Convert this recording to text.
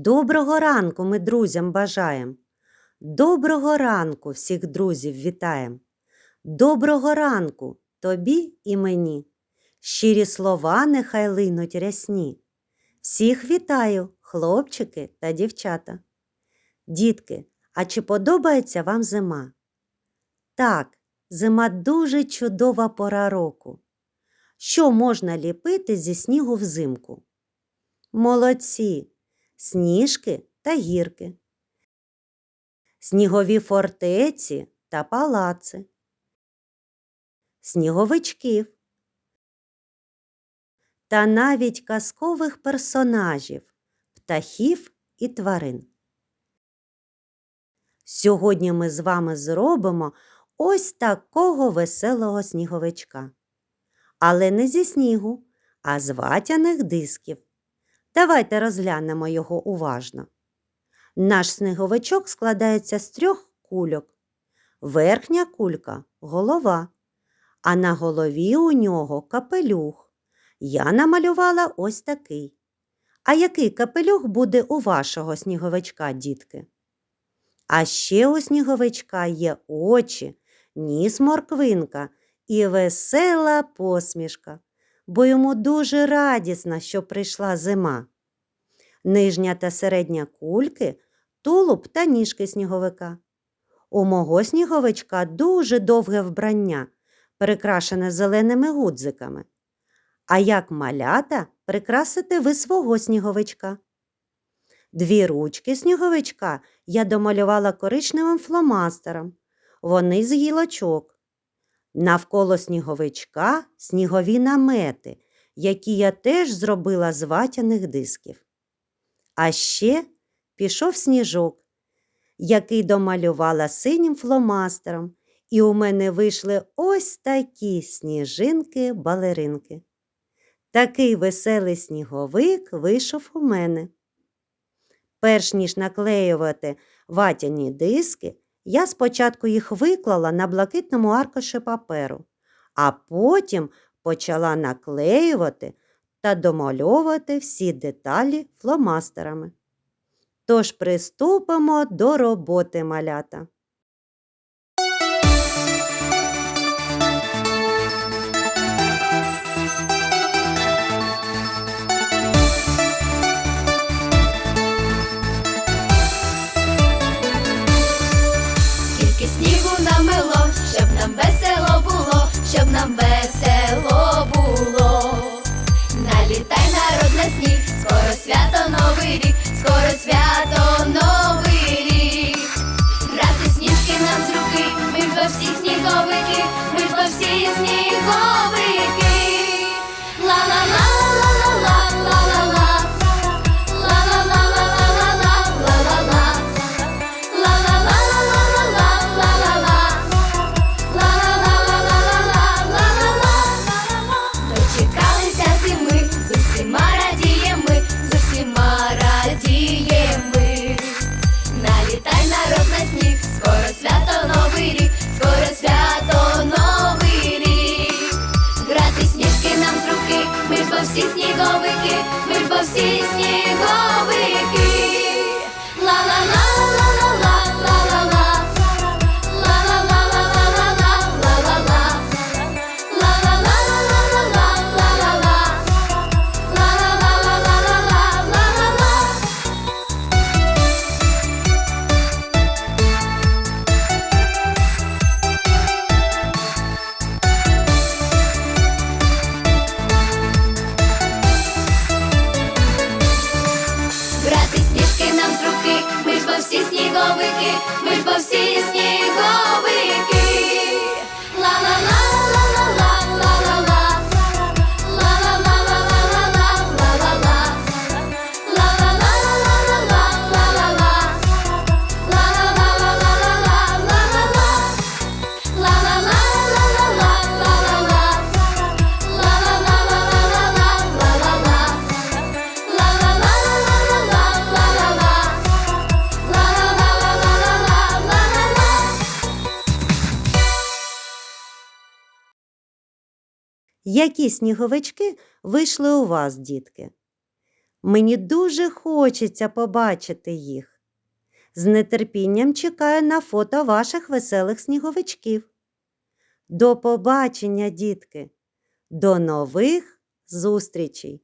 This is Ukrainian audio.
Доброго ранку ми друзям бажаємо. Доброго ранку всіх друзів вітаємо. Доброго ранку тобі і мені. Щирі слова нехай линуть рясні. Всіх вітаю, хлопчики та дівчата. Дітки, а чи подобається вам зима? Так, зима дуже чудова пора року. Що можна ліпити зі снігу взимку? Молодці! Сніжки та гірки, снігові фортеці та палаци, сніговичків та навіть казкових персонажів, птахів і тварин. Сьогодні ми з вами зробимо ось такого веселого сніговичка. Але не зі снігу, а з ватяних дисків. Давайте розглянемо його уважно. Наш сніговичок складається з трьох кульок. Верхня кулька голова, а на голові у нього капелюх. Я намалювала ось такий. А який капелюх буде у вашого сніговичка, дітки? А ще у сніговичка є очі, ніс морквинка і весела посмішка бо йому дуже радісно, що прийшла зима. Нижня та середня кульки тулуб та ніжки сніговика. У мого сніговичка дуже довге вбрання, прикрашене зеленими гудзиками. А як малята прикрасите ви свого сніговичка? Дві ручки сніговичка я домалювала коричневим фломастером. Вони з гілочок. Навколо сніговичка снігові намети, які я теж зробила з ватяних дисків. А ще пішов сніжок, який домалювала синім фломастером, і у мене вийшли ось такі сніжинки-балеринки. Такий веселий сніговик вийшов у мене. Перш ніж наклеювати ватяні диски, я спочатку їх виклала на блакитному аркуші паперу, а потім почала наклеювати та домальовувати всі деталі фломастерами. Тож приступимо до роботи малята. Весело новики, ми ж бо всі сні. Які сніговички вийшли у вас, дітки? Мені дуже хочеться побачити їх. З нетерпінням чекаю на фото ваших веселих сніговичків. До побачення, дітки! До нових зустрічей!